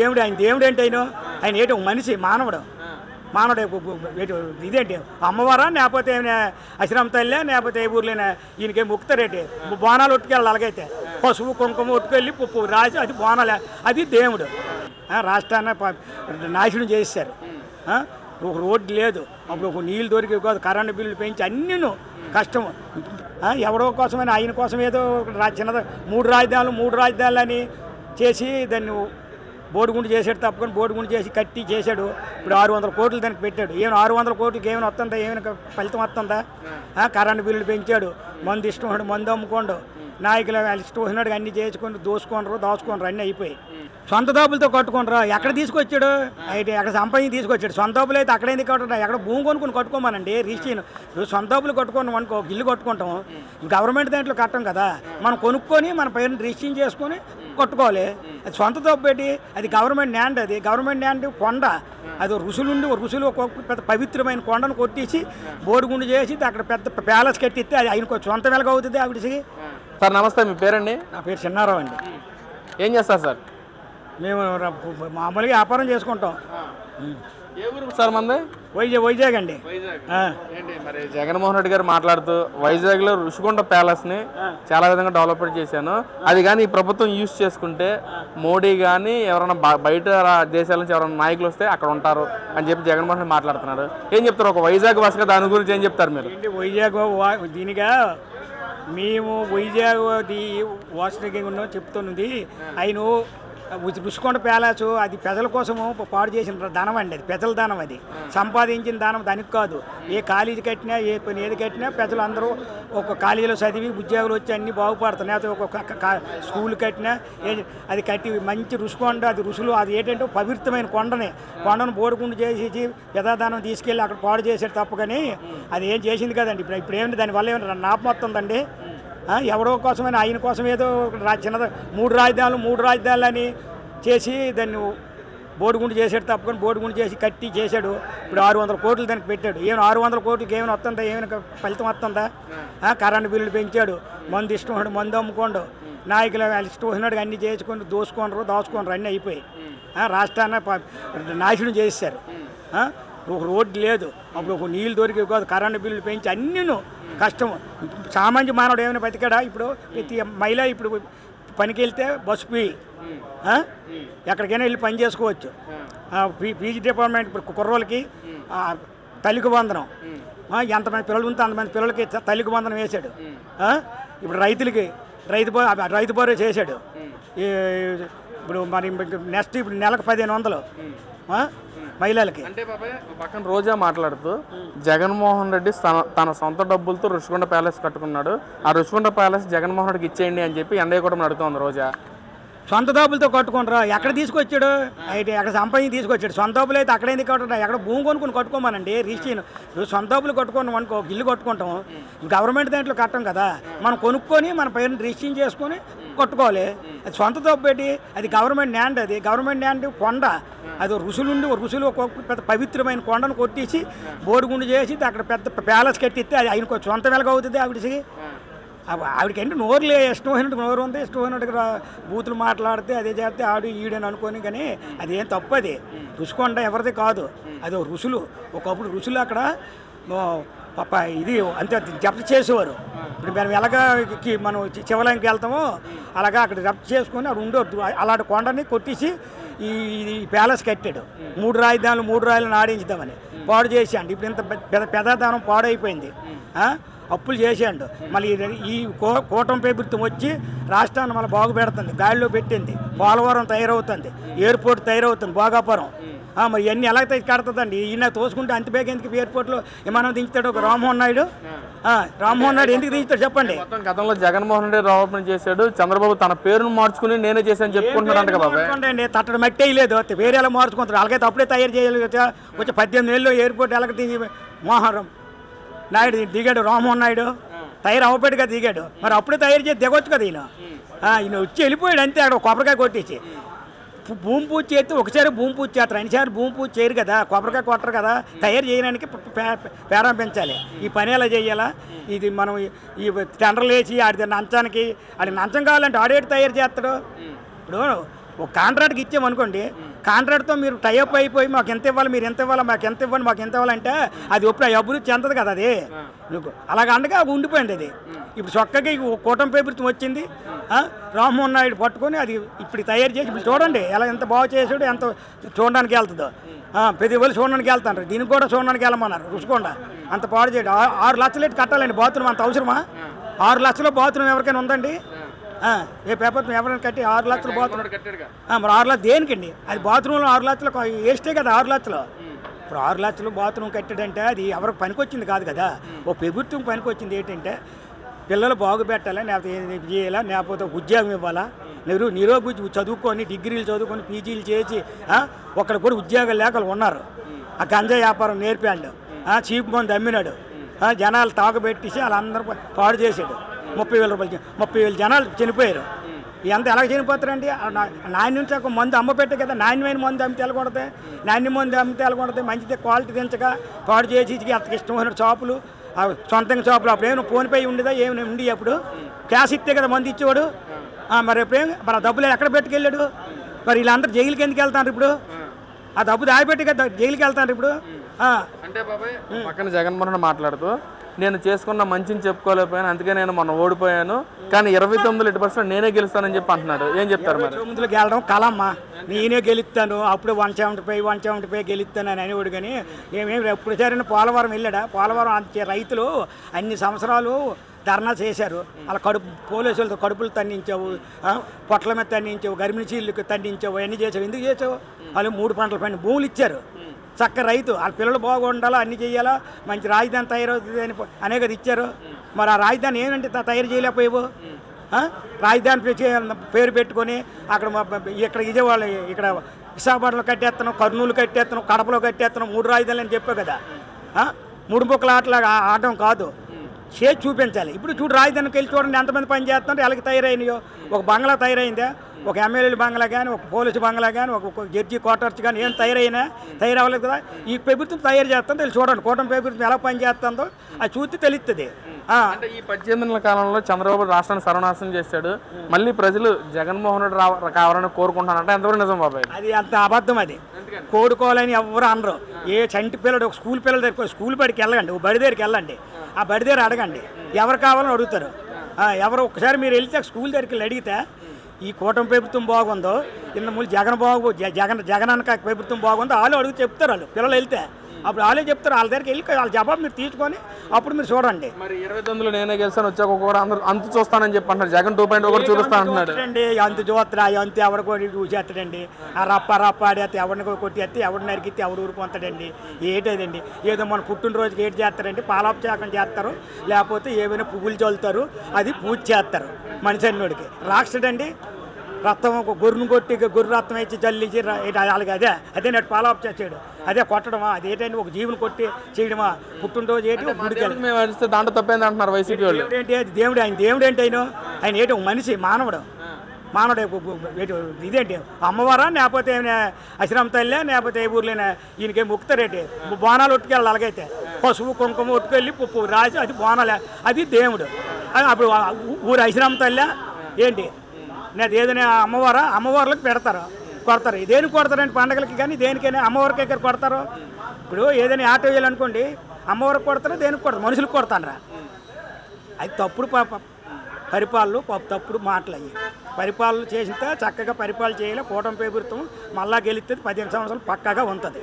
దేవుడు ఆయన దేవుడు ఏంటి ఆయన? ఆయన ఏంటి ఒక మనిషి మానవుడు. మానవుడు ఇదేంటి? అమ్మవారా లేకపోతే ఏమైనా అశ్రమ తల్లి లేకపోతే ఏ ఊర్లోనే ఈయనకేం ముక్తారేంటి బోనాలు ఒట్టుకెళ్ళాలి అలాగైతే. పసుపు కుంకుమ ఒట్టుకెళ్ళి పుప్పు రాసి అది బోనాలే. అది దేవుడు. రాష్ట్రాన్ని నాశనం చేశారు ఒక రోడ్డు లేదు. అప్పుడు ఒక నీళ్ళు దొరికి కాదు. కరెంటు బిల్లు పెంచి అన్నీను కష్టం ఎవరో కోసమైనా ఆయన కోసం ఏదో చిన్నది మూడు రాజధానులు మూడు రాజధానులు అని చేసి దాన్ని బోడిగుండు చేసాడు బోర్డు బోడిగుండు చేసి కట్టి చేశాడు. ఇప్పుడు ఆరు వందల కోట్లు దానికి పెట్టాడు. ఏమైనా ఆరు వందల కోట్లకి ఏమైనా వస్తుందా? ఏమైనా ఫలితం వస్తుందా? కరెంటు బిల్లులు పెంచాడు. మందు ఇష్టం మందు అమ్ముకోండు. నాయకులు వాళ్ళు ఇష్టం వచ్చినట్టుగా అన్ని చేసుకొని దోసుకొనరు దాచుకోనరు అన్నీ అయిపోయి సొంత డబ్బులతో కట్టుకుంటారు ఎక్కడ తీసుకొచ్చాడు? అయితే ఎక్కడ సంపాదించి తీసుకొచ్చాడు. సొంత డబ్బులు అయితే అక్కడ ఎందుకు కట్టుకుంటాం? ఎక్కడ భూమి కొనుక్కొని కట్టుకోమనండి రిజిస్ట్రీన్ ఇప్పుడు సొంత డబ్బులు కట్టుకున్నాం అనుకో ఇల్లు కట్టుకుంటాం గవర్నమెంట్ దాంట్లో కట్టం కదా. మనం కొనుక్కొని మన పేరుని రిజిస్ట్రీన్ చేసుకొని కట్టుకోవాలి. అది సొంత పెట్టి అది గవర్నమెంట్ ల్యాండ్ అది. గవర్నమెంట్ ల్యాండ్ కొండ. అది ఋషులుండి ఒక ఋషులు ఒక పెద్ద పవిత్రమైన కొండను కొట్టేసి బోడిగుండు చేసి అక్కడ పెద్ద ప్యాలెస్ కట్టిస్తే అది ఆయనకు సొంత వెలగ అవుతుంది ఆవిడకి. సార్ నమస్తే. మీ పేరండి? నా పేరు చిన్నారావు అండి. ఏం చేస్తారు సార్? మేము మామూలుగా వ్యాపారం చేసుకుంటాం. ఏ ఊరు సార్ మంది వైజాగ్ వైజాగ్. అండి. ఏంటి మరి జగన్మోహన్ రెడ్డి గారు మాట్లాడుతూ వైజాగ్లో ఋషికొండ ప్యాలెస్ని చాలా విధంగా డెవలప్మెంట్ చేశాను. అది కానీ ఈ ప్రభుత్వం యూజ్ చేసుకుంటే మోడీ కానీ ఎవరైనా బయట దేశాల నుంచి ఎవరైనా నాయకులు వస్తే అక్కడ ఉంటారు అని చెప్పి జగన్మోహన్ రెడ్డి మాట్లాడుతున్నారు. ఏం చెప్తారు ఒక వైజాగ్ వాసిగా దాని గురించి ఏం చెప్తారు మీరు? వైజాగ్ దీనిగా మేము వైజాగ్ ది వాసనకి ఉన్నాం చెప్తున్నది. ఆయన రుషికొండ ప్యాలెస్ అది ప్రజల కోసము పాడు చేసిన ధనం అండి అది ప్రజల ధనం అది. సంపాదించిన ధనం దానికి కాదు. ఏ కాలేజీ కట్టినా ఏ పని ఏది కట్టినా ప్రజలు అందరూ ఒక కాలేజీలో చదివి ఉద్యోగులు వచ్చి అన్నీ బాగుపడుతున్నాయి అది ఒక స్కూల్ కట్టినా అది కట్టి మంచి రుషికొండ అది రుసులు అది ఏంటంటే పవిత్రమైన కొండని. కొండను బోడుకుండు చేసి యథాదానం తీసుకెళ్ళి అక్కడ పాడు చేసేది తప్ప కానీ అది ఏం చేసింది కదండి? ఇప్పుడు ఇప్పుడు ఏమిటి దానివల్ల ఏమైనా నాపం ఎవడో కోసమని కోసమైనా ఆయన కోసం ఏదో చిన్న రా- మూడు రాజధానులు మూడు రాజధానులు అని చేసి దాన్ని బోడిగుండు చేసాడు తప్పుకొని బోడిగుండు చేసి కట్టి చేశాడు. ఇప్పుడు ఆరు వందల కోట్లు దానికి పెట్టాడు. ఏమైనా ఆరు వందల కోట్లకి ఏమైనా వస్తుందా? ఏమైనా ఫలితం వస్తుందా? కరెంటు బిల్లులు పెంచాడు. మందు ఇష్టం ఉన్నాడు మందు అమ్ముకోండు. నాయకులు ఇష్టం వచ్చినాడు అన్ని చేసుకొని దోసుకొనరు దాచుకోనరు అన్నీ అయిపోయి రాష్ట్రాన్ని ప- నాశనం చేశారు ఒక రోడ్డు లేదు. అప్పుడు ఒక నీళ్ళు దొరికి కాదు కరెంటు బిల్లులు పెంచి అన్నీను కష్టం సామాన్య మానవుడు ఏమైనా బతికాడా ఇప్పుడు? ప్రతి మహిళ ఇప్పుడు పనికి వెళ్తే బస్సు ఫీ ఎక్కడికైనా వెళ్ళి పని చేసుకోవచ్చు. పీజీ డిపార్ట్మెంట్ ఇప్పుడు కుర్రోళ్ళకి తల్లికి వందనం. ఎంతమంది పిల్లలు ఉంటే అంతమంది పిల్లలకి తల్లికి వందనం వేశాడు. ఇప్పుడు రైతులకి రైతు రైతు బోరే చేశాడు. ఈ ఇప్పుడు మరి నెక్స్ట్ ఇప్పుడు నెలకు పదిహేను వందలు. మహిళలకి. అంటే బాబాయ్ పక్కన రోజా మాట్లాడుతూ జగన్మోహన్ రెడ్డి తన సొంత డబ్బులతో రుషికొండ ప్యాలెస్ కట్టుకున్నాడు. ఆ రుషికొండ ప్యాలెస్ జగన్మోహన్ రెడ్డికి ఇచ్చేయండి అని చెప్పి ఎండయ్య కూడా నడుతోంది రోజా. సొంత డబ్బులతో కట్టుకుంటారా? ఎక్కడ తీసుకొచ్చాడు? అయితే ఎక్కడ సంపాదించి తీసుకొచ్చాడు. సొంత డబ్బులు అయితే అక్కడ ఎందుకు కట్టుకుంటా ఎక్కడ భూమి కొనుక్కొని కట్టుకోమనండి. రిజిస్ట్రీన్ ఇప్పుడు సొంత డబ్బులు కట్టుకున్నాం అనుకో ఒక ఇల్లు కట్టుకుంటాం గవర్నమెంట్ దాంట్లో కట్టం కదా. మనం కొనుక్కొని మన పేరుని రిజిస్ట్రింగ్ చేసుకొని కట్టుకోవాలి. అది సొంత డబ్బు అది గవర్నమెంట్ ల్యాండ్ అది. గవర్నమెంట్ ల్యాండ్ కొండ. అది ఋషులుండి ఒక ఋషులు ఒక పెద్ద పవిత్రమైన కొండను కొట్టేసి బోడిగుండు చేసి అక్కడ పెద్ద ప్యాలెస్ కట్టిస్తే అది ఆయనకు సొంత వెలగ అవుతుంది ఆవిడకి. ఆవి- ఆవిడకంటే నోరు లే ఇష్టం నోరు ఉంది. ఇష్టం బూతులు మాట్లాడితే అదే చేస్తే ఆడు ఈడని అనుకోని కానీ అదేం తప్పు అది. రుషికొండ ఎవరిది కాదు. అది ఋషులు. ఒకప్పుడు ఋషులు అక్కడ ఇది అంతే జప చేసేవారు. ఇప్పుడు మనం ఎలాగ మనం చి- శివాలయంకి వెళ్తామో అలాగా అక్కడ జప్తు చేసుకొని అక్కడ ఉండొద్దు. అలాంటి కొండని కొట్టేసి ఈ ప్యాలెస్ కట్టాడు. మూడు రాజధానులు మూడు రాయలను ఆడించుదామని పాడు చేసేయండి ఇప్పుడు ఇంత పెద్ద- పెద్ద పాడైపోయింది. అప్పులు చేసేయండు మళ్ళీ ఈ- కో కూటమి ప్రభుత్వం వచ్చి రాష్ట్రాన్ని మళ్ళీ బాగుపెడుతుంది. గాడిలో పెట్టింది. పోలవరం తయారవుతుంది. ఎయిర్పోర్ట్ తయారవుతుంది. భోగాపురం. మరి ఇవన్నీ ఎలా కడుతుందండి ఈయన తోసుకుంటే అంత బేగ ఎందుకు? ఎయిర్పోర్ట్లో విమానం దించుతాడు ఒక రామ్మోహన్ నాయుడు. రామ్మోహన్ నాయుడు ఎందుకు దించుతాడు చెప్పండి? మొత్తం గతంలో జగన్మోహన్ రెడ్డి డెవలప్మెంట్ చేశాడు. చంద్రబాబు తన పేరును మార్చుకుని నేనే చేశాను చెప్పుకుంటున్నాడు మార్చుకోండి? తట్టడు మట్టి వేయలేదు వేరే ఎలా మార్చుకుంటారు? అలాగైతే అప్పుడే తయారు చేయాలి. వచ్చి పద్దెనిమిది ఏళ్ళు ఎయిర్పోర్ట్ ఎలాగ దిగి మోహన్ నాయుడు దిగాడు రామ్మోహన్ నాయుడు. తయారు అవ్వబెట్టుగా దిగాడు. మరి అప్పుడే తయారు చేసి దిగొచ్చు కదా ఈయన? ఈయన వచ్చి వెళ్ళిపోయాడు అంతే అక్కడ కొబ్బరికాయ కొట్టేసి. పు- భూమి పూజ చేస్తే ఒకసారి భూమి పూజ చేస్తారు. అన్నిసార్లు భూమి పూజ చేయరు కదా. కొబ్బరికాయ కొట్టరు కదా. తయారు చేయడానికి ప్రారంభించాలి ఈ పని ఎలా చేయాలా? ఇది మనం ఈ- ఈ టెండర్లు వేసి ఆడి నంచానికి ఆడి నంచం కావాలంటే ఆడేటి తయారు చేస్తాడు. ఇప్పుడు ఒక కాంట్రాక్ట్కి ఇచ్చామనుకోండి కాంట్రాక్ట్తో మీరు టైఅప్ అయిపోయి మాకు ఎంత ఇవ్వాలి మీరు ఎంత ఇవ్వాలి మాకు ఎంత ఇవ్వండి మాకు ఎంత ఇవ్వాలంటే అది ఒప్పుడు అభివృద్ధి చెందదు కదా అది. అలాగ అండగా ఉండిపోయింది అది. ఇప్పుడు చక్కగా ఈ కూటమి ప్రభుత్వం వచ్చింది రామ్మోహన్ నాయుడు పట్టుకొని అది ఇప్పుడు తయారు చేసి ఇప్పుడు చూడండి ఎలా ఎంత బాగా చేసాడు ఎంత చూడడానికి వెళ్తుందో. ప్రతి వాళ్ళు చూడడానికి వెళ్తారు దీనికి కూడా చూడడానికి వెళ్ళమన్నారు రుచుకోండ. అంత పాడు చేయడం. ఆరు లక్షలు ఎట్టి కట్టాలండి బాత్రూమ్ అంత అవసరమా? ఆరు లక్షల బాత్రూమ్ ఎవరికైనా ఉందండి? ఏ పేపర్ ఎవరైనా కట్టి ఆరు లక్షల బాత్రూమ్. మరి ఆరు లక్షలు దేనికండి? అది బాత్రూంలో ఆరు లక్షలు వేస్టే కదా ఆరు లక్షలు. ఇప్పుడు ఆరు లక్షలు బాత్రూమ్ కట్టాడంటే అది ఎవరికి పనికొచ్చింది కాదు కదా. ఓ ప్రభుత్వం పనికొచ్చింది ఏంటంటే పిల్లలు బాగు పెట్టాలా లేకపోతే చేయాలా లేకపోతే ఉద్యోగం ఇవ్వాలా? నిరు నిరోగుజ్జు చదువుకొని డిగ్రీలు చదువుకొని పీజీలు చేసి ఆ, ఒక్కడ కూడా ఉద్యోగాలు లేకలు ఉన్నారు. ఆ గంజా వ్యాపారం నేర్పాడు. ఆ, చీప్ మంది అమ్మినాడు. జనాలు తాగబెట్టేసి వాళ్ళందరూ పాడు చేశాడు. ముప్పై వేల రూపాయలు ముప్పై వేల జనాలు చనిపోయారు. ఎంత ఎలా చనిపోతారండి? నాణ్యం ఒక మందు అమ్మ పెట్టే కదా నాణ్యమైన మందు అమ్మితే వెళ్ళకూడదు నాణ్యం మందు అమ్మితే వెళ్ళకూడదు మంచిది క్వాలిటీ తెంచగా పాడు చేసి అంతకి ఇష్టమైన షాపులు సొంతంగా షాపులు అప్పుడు ఏమైనా ఫోన్ పే ఉండేదా? ఏమైనా ఉండి అప్పుడు క్యాష్ ఇస్తే కదా మందు ఇచ్చేవాడు. మరి ఎప్పుడేం మరి ఆ డబ్బులు ఎక్కడ పెట్టుకెళ్ళాడు? మరి వీళ్ళందరూ జైలుకి ఎందుకు వెళ్తారు ఇప్పుడు? ఆ డబ్బు దాచిపెట్టి కదా జైలుకి వెళ్తారు ఇప్పుడు. అంటే బాబాయ్ పక్కన జగన్మోహన్ మాట్లాడుతూ నేను చేసుకున్న మంచిని చెప్పుకోలేకపోయాను అందుకే నేను మొన్న ఓడిపోయాను. కానీ ఇరవై తొమ్మిది ఎటు పర్సెంట్ నేనే గెలుస్తానని చెప్పి అంటున్నాడు. ఏం చెప్తారు మరి? తొమ్మిదిలో గెలడం కలమ్మా. నేనే గెలుస్తాను అప్పుడు one seventy five one seventy five గెలుస్తాను అని అనేవాడు కానీ ఏమేమి ఎప్పుడు సరైన పోలవరం వెళ్ళాడా? పోలవరం అంతే రైతులు అన్ని సంవత్సరాలు ధర్నా చేశారు. అలా కడుపు పోలీసులతో కడుపులు తన్నించావు పొట్ల మీద తన్నించావు గర్భిణీ చీళ్ళకి తన్నించావు అన్నీ చేసావు ఎందుకు చేసావు వాళ్ళు మూడు పంటల పైన భూములు ఇచ్చారు. చక్క రైతు. వాళ్ళ పిల్లలు బాగుండాలా? అన్ని చేయాలా మంచి రాజధాని తయారవుతుంది అని అనేకది ఇచ్చారు. మరి ఆ రాజధాని ఏమంటే తయారు చేయలేకపోయావు? రాజధాని పేరు పెట్టుకొని అక్కడ ఇక్కడ విజయవాడ ఇక్కడ విశాఖపట్నంలో కట్టేస్తున్నాం కర్నూలు కట్టేస్తున్నాం కడపలో కట్టేస్తున్నాం మూడు రాజధానులు అని చెప్పావు కదా. మూడు బొక్కల ఆటలాగా ఆడడం కాదు. చేసి చూపించాలి. ఇప్పుడు చూడు రాజధానికి వెళ్ళి చూడండి ఎంతమంది పని చేస్తుంటే వాళ్ళకి తయారైనయో. ఒక బంగ్లా తయారైందా? ఒక ఎమ్మెల్యేల బంగ్లా కానీ ఒక పోలీసు బంగ్లా కానీ ఒక జడ్జి క్వార్టర్స్ కానీ ఏం తయారైనా తయారవ్వలేదు కదా? ఈ ప్రభుత్వం తయారు చేస్తుందో వీళ్ళు చూడండి కూటమి ప్రభుత్వం ఎలా పని చేస్తుందో అది చూస్తే తెలుస్తుంది. అంటే ఈ పద్దెనిమిది నెలల కాలంలో చంద్రబాబు రాష్ట్రాన్ని సర్వనాశనం చేశాడు. మళ్ళీ ప్రజలు జగన్మోహన్ రెడ్డి రావ కావాలని కోరుకుంటానంటే ఎంతవరకు నిజం బాబాయ్? అది అంత అబద్ధం అది. కోడుకోవాలని ఎవరు అనరు. ఏ చంటి పిల్లడు ఒక స్కూల్ పిల్లల దగ్గర స్కూల్ బడికి వెళ్ళండి ఒక బడి దగ్గరికి వెళ్ళండి. ఆ బడి దగ్గర అడగండి. ఎవరు కావాలని అడుగుతారు. ఎవరు ఒకసారి మీరు వెళ్తే స్కూల్ దగ్గరికి వెళ్ళి అడిగితే ఈ కూటమి ప్రభుత్వం బాగుందో ఇన్న ముందు జగన్ బాగు జగన్ జగన్ అనక ప్రభుత్వం బాగుందో వాళ్ళు అడుగు చెప్తారు వాళ్ళు. పిల్లలు వెళ్తే. అప్పుడు వాళ్ళే చెప్తారు వాళ్ళ దగ్గరికి వెళ్ళి వాళ్ళ జవాబు మీరు తీసుకొని అప్పుడు మీరు చూడండి. మరి ఇరవై తొమ్మిదిలో నేనే గెలిచాను వచ్చాక కూడా అందరూ అంత చూస్తానని చెప్పి అంటున్నాడు జగన్ టూ పాయింట్ ఒకటి చూపిస్తా అంటున్నాడు. చూస్తాడండి అంత చూస్తాడా అంత ఎవడు కొట్టి చూసేస్తాడండి. ఆ రప్ప రప్ప ఆడేస్తే ఎవరిని కొట్టేస్తే ఎవడు నరికితే ఎవడు ఊరుకుంటాడండి. ఏటేదండి? ఏదో మన పుట్టినరోజుకి ఏటి చేస్తారండి? పాలాభిషేకం చేస్తారు లేకపోతే ఏమైనా పువ్వులు చల్లుతారు అది పూజ చేస్తారు మనిషి అన్నోడికి. రాక్షడండి రక్తం ఒక గొర్రెను కొట్టి గొర్రె రక్తం జల్లించి ర- ఏంటి అలాగే అదే అదే నేటి పాలాభిషేకం చేయడు అదే కొట్టడమా? అదేంటండి ఒక జీవుని కొట్టి చేయడమా? పుట్టినరోజు ఏంటి గుడికి దాంట్లో తప్పేంది అంటున్నారు వైసీపీ వాళ్ళు. ఏంటి? అది దేవుడు ఆయన దేవుడు ఏంటి ఆయన? ఆయన ఏంటి ఒక మనిషి మానవుడు. మానవుడు ఇదేంటి? అమ్మవారా లేకపోతే ఏమైనా అశ్రమ తల్లి లేకపోతే ఏ ఊర్లోనే ఈయనకేం ముక్తారేంటి బోనాలు ఒట్టుకెళ్ళాలి అలాగైతే. పసుపు కుంకుమ ఒట్టుకెళ్ళి పుప్పు రాసి అది బోనాలే. అది దేవుడు. అది అప్పుడు ఊరు అశ్రమ తల్లి ఏంటి? నేను ఏదైనా అమ్మవారా? అమ్మవార్లకు పెడతారు కొడతారు. దేనికి కొడతారండి పండగలకి కానీ దేనికైనా అమ్మవారికి ఎక్కడ కొడతారు? ఇప్పుడు ఏదైనా ఆటో వేయాలనుకోండి అమ్మవారికి కొడతారు దేనికి కొడతారు? మనుషులకు కొడతానరా? అది తప్పుడు పాప పరిపాలనలు ప- తప్పుడు మాటలు అయ్యి. పరిపాలన చేసితే చక్కగా పరిపాలన చేయాలి. కూటమి ప్రభుత్వం మళ్ళా గెలుస్తుంది పదిహేను సంవత్సరాలు పక్కాగా ఉంటుంది.